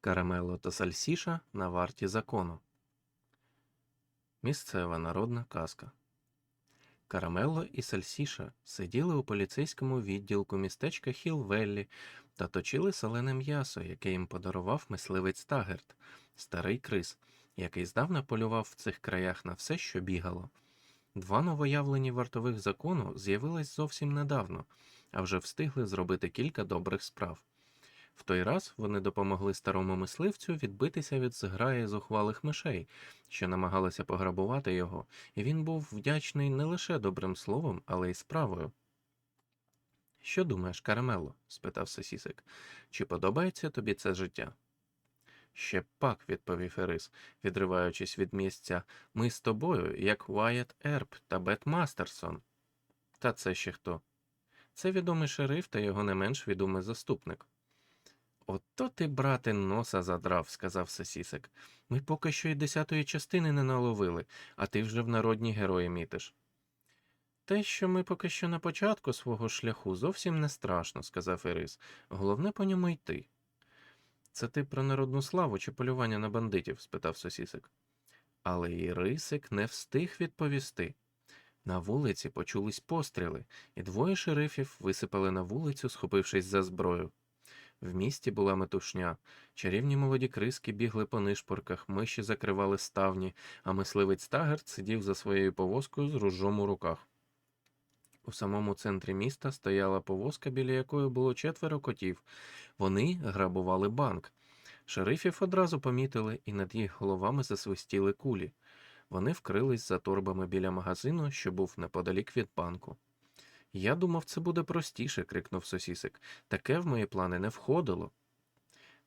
Карамело та Сальсіша на варті закону. Місцева народна казка. Карамелло і Сальсіша сиділи у поліцейському відділку містечка Хілвеллі та точили солене м'ясо, яке їм подарував мисливець Тагерт, старий крис, який здавна полював в цих краях на все, що бігало. Два новоявлені вартових закону з'явились зовсім недавно, а вже встигли зробити кілька добрих справ. В той раз вони допомогли старому мисливцю відбитися від зграї зухвалих мишей, що намагалися пограбувати його, і він був вдячний не лише добрим словом, але й справою. Що думаєш, Карамело? спитав сосісик. Чи подобається тобі це життя? Ще пак, відповів Ерис, відриваючись від місця. Ми з тобою, як Уайет Ерб та Бет Мастерсон. Та це ще хто? Це відомий шериф та його не менш відомий заступник. Ото ти, брате, носа задрав, сказав сосісик. Ми поки що й десятої частини не наловили, а ти вже в народні герої мітиш. Те, що ми поки що на початку свого шляху, зовсім не страшно, сказав Ірис. Головне по ньому йти. Це ти про народну славу чи полювання на бандитів? спитав сосісик. Але Ірисик не встиг відповісти. На вулиці почулись постріли, і двоє шерифів висипали на вулицю, схопившись за зброю. В місті була метушня. Чарівні молоді криски бігли по нишпорках, миші закривали ставні, а мисливець Тагерт сидів за своєю повозкою з ружом у руках. У самому центрі міста стояла повозка, біля якої було четверо котів. Вони грабували банк. Шерифів одразу помітили, і над їх головами засвистіли кулі. Вони вкрились за торбами біля магазину, що був неподалік від банку. Я думав, це буде простіше, крикнув сосісик. Таке в мої плани не входило.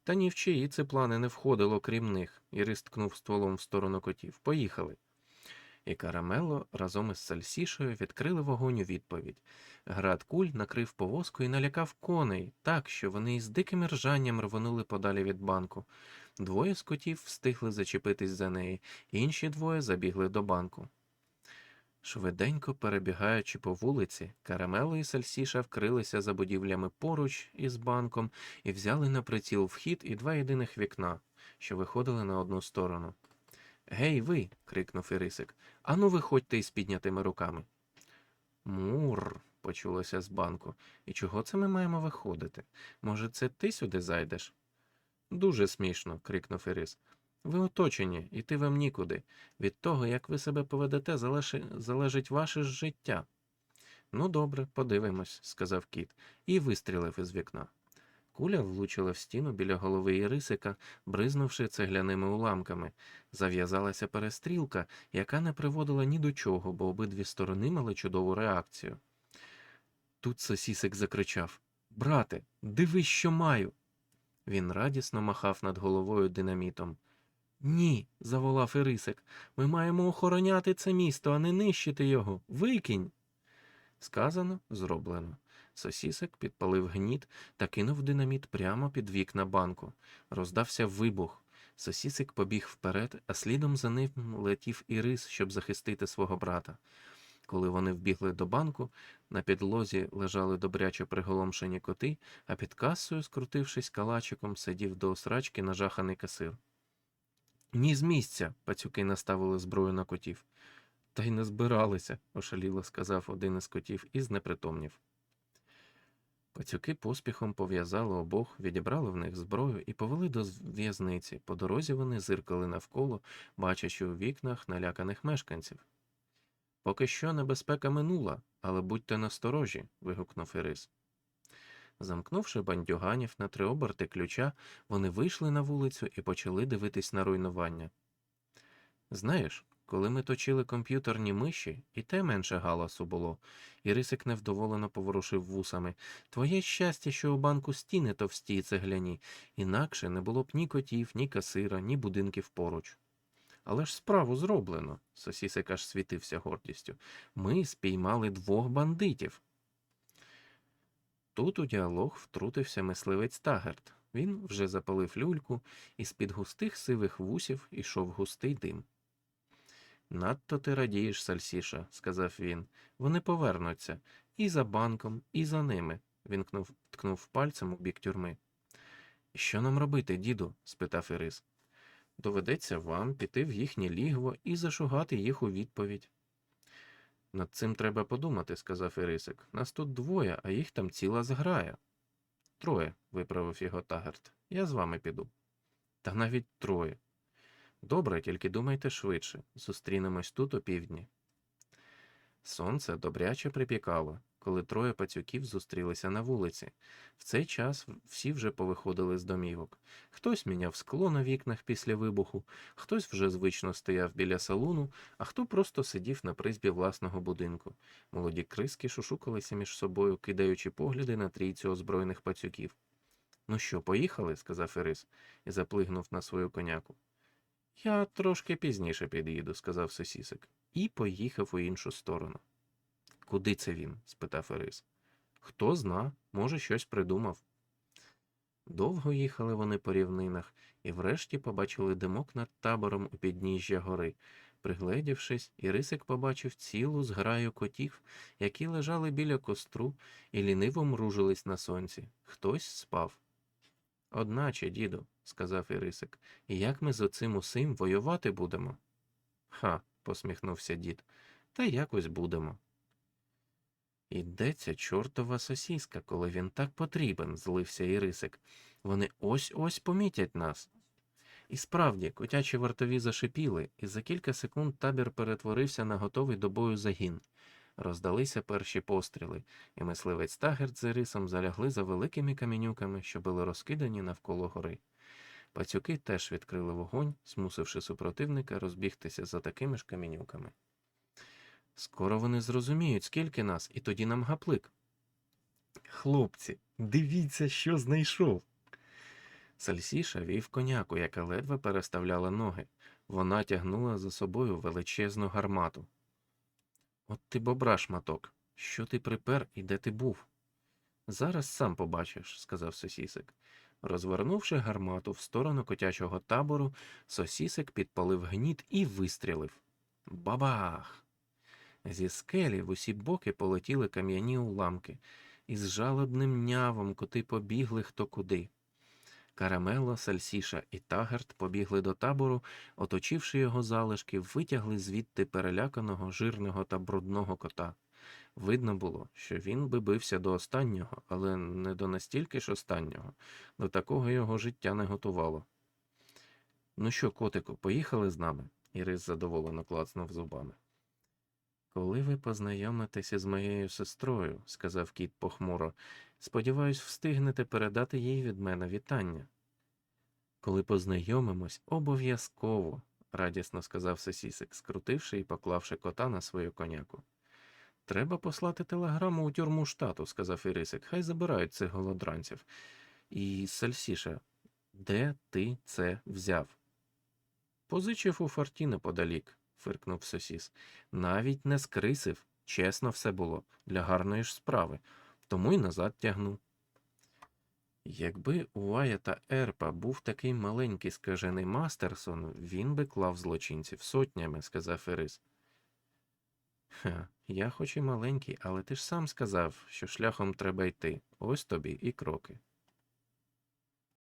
Та ні в чиї ці плани не входило, крім них, Ірис ткнув стволом в сторону котів. Поїхали. І Карамело разом із Сальсішою відкрили вогонь у відповідь. Град куль накрив повозку і налякав коней так, що вони із диким ржанням рвонули подалі від банку. Двоє з котів встигли зачепитись за неї, інші двоє забігли до банку. Швиденько перебігаючи по вулиці, Карамело і Сальсіша вкрилися за будівлями поруч із банком і взяли на приціл вхід і два єдиних вікна, що виходили на одну сторону. Гей, ви. крикнув Ірисик. Ану, виходьте із піднятими руками. Мур, почулося з банку. І чого це ми маємо виходити? Може, це ти сюди зайдеш? Дуже смішно, крикнув Ірис. Ви оточені, іти вам нікуди. Від того, як ви себе поведете, залежить ваше життя. Ну, добре, подивимось, сказав кіт, і вистрілив із вікна. Куля влучила в стіну біля голови Ірисика, бризнувши цегляними уламками. Зав'язалася перестрілка, яка не приводила ні до чого, бо обидві сторони мали чудову реакцію. Тут сосісик закричав Брате, дивись, що маю. Він радісно махав над головою динамітом. Ні, заволав Ірисик. Ми маємо охороняти це місто, а не нищити його. Викинь. Сказано, зроблено. Сосісик підпалив гніт та кинув динаміт прямо під вікна банку. Роздався вибух. Сосісик побіг вперед, а слідом за ним летів Ірис, щоб захистити свого брата. Коли вони вбігли до банку, на підлозі лежали добряче приголомшені коти, а під касою, скрутившись калачиком, сидів до осрачки нажаханий касир. Ні з місця. пацюки наставили зброю на котів. Та й не збиралися, ошаліло сказав один із котів і знепритомнів. Пацюки поспіхом пов'язали обох, відібрали в них зброю і повели до в'язниці. По дорозі вони зиркали навколо, бачачи у вікнах наляканих мешканців. Поки що небезпека минула, але будьте насторожі. вигукнув Ірис. Замкнувши бандюганів на три оберти ключа, вони вийшли на вулицю і почали дивитись на руйнування. Знаєш, коли ми точили комп'ютерні миші, і те менше галасу було, Ірисик невдоволено поворушив вусами. Твоє щастя, що у банку стіни товсті й цегляні, інакше не було б ні котів, ні касира, ні будинків поруч. Але ж справу зроблено, сосісик аж світився гордістю. Ми спіймали двох бандитів. Тут у діалог втрутився мисливець Тагерт. Він вже запалив люльку, і з-під густих сивих вусів ішов густий дим. Надто ти радієш, Сальсіша, сказав він. Вони повернуться і за банком, і за ними. Він кнув, ткнув пальцем у бік тюрми. Що нам робити, діду? спитав Ірис. Доведеться вам піти в їхнє лігво і зашугати їх у відповідь. Над цим треба подумати, сказав Ірисик. Нас тут двоє, а їх там ціла зграя. Троє, виправив його Тагерт. Я з вами піду. Та навіть троє. Добре, тільки думайте швидше. Зустрінемось тут опівдні. Сонце добряче припікало, коли троє пацюків зустрілися на вулиці. В цей час всі вже повиходили з домівок. Хтось міняв скло на вікнах після вибуху, хтось вже звично стояв біля салуну, а хто просто сидів на призбі власного будинку. Молоді криски шушукалися між собою, кидаючи погляди на трійцю озброєних пацюків. Ну що, поїхали? сказав Ірис і заплигнув на свою коняку. Я трошки пізніше під'їду, сказав сосісик, і поїхав у іншу сторону. Куди це він? спитав Ірис. Хто зна, може, щось придумав. Довго їхали вони по рівнинах і врешті побачили димок над табором у підніжжя гори. Пригледівшись, Ірисик побачив цілу зграю котів, які лежали біля костру і ліниво мружились на сонці. Хтось спав. Одначе, діду, сказав Ірисик, як ми з оцим усім воювати будемо? Ха, посміхнувся дід, та якось будемо. Ідеться чортова сосіска, коли він так потрібен, злився Ірисик. Вони ось ось помітять нас. І справді, котячі вартові зашипіли, і за кілька секунд табір перетворився на готовий до бою загін. Роздалися перші постріли, і мисливець Тагерт з Ірисом залягли за великими камінюками, що були розкидані навколо гори. Пацюки теж відкрили вогонь, змусивши супротивника розбігтися за такими ж камінюками. Скоро вони зрозуміють, скільки нас, і тоді нам гаплик. Хлопці, дивіться, що знайшов. Сальсіша вів коняку, яка ледве переставляла ноги. Вона тягнула за собою величезну гармату. От ти бобра шматок. Що ти припер і де ти був? Зараз сам побачиш, сказав сосісик. Розвернувши гармату в сторону котячого табору, сосісик підпалив гніт і вистрілив. Бабах! Зі скелі в усі боки полетіли кам'яні уламки, і з жалобним нявом коти побігли хто куди. Карамело, Сальсіша і Тагерт побігли до табору, оточивши його залишки, витягли звідти переляканого, жирного та брудного кота. Видно було, що він би бився до останнього, але не до настільки ж останнього, до такого його життя не готувало. Ну що, котику, поїхали з нами? Ірис задоволено клацнув зубами. Коли ви познайомитеся з моєю сестрою, сказав кіт похмуро, сподіваюсь, встигнете передати їй від мене вітання. Коли познайомимось, обов'язково, радісно сказав сосісик, скрутивши і поклавши кота на свою коняку. Треба послати телеграму у тюрму штату, сказав Ірисик, хай забирають цих голодранців. І Сальсіша, де ти це взяв? Позичив у форті неподалік, фиркнув сосіс. Навіть не скрисив, чесно все було, для гарної ж справи, тому й назад тягну. Якби у Аята Ерпа був такий маленький скажений Мастерсон, він би клав злочинців сотнями, сказав Ірис. Ха, я хоч і маленький, але ти ж сам сказав, що шляхом треба йти. Ось тобі і кроки.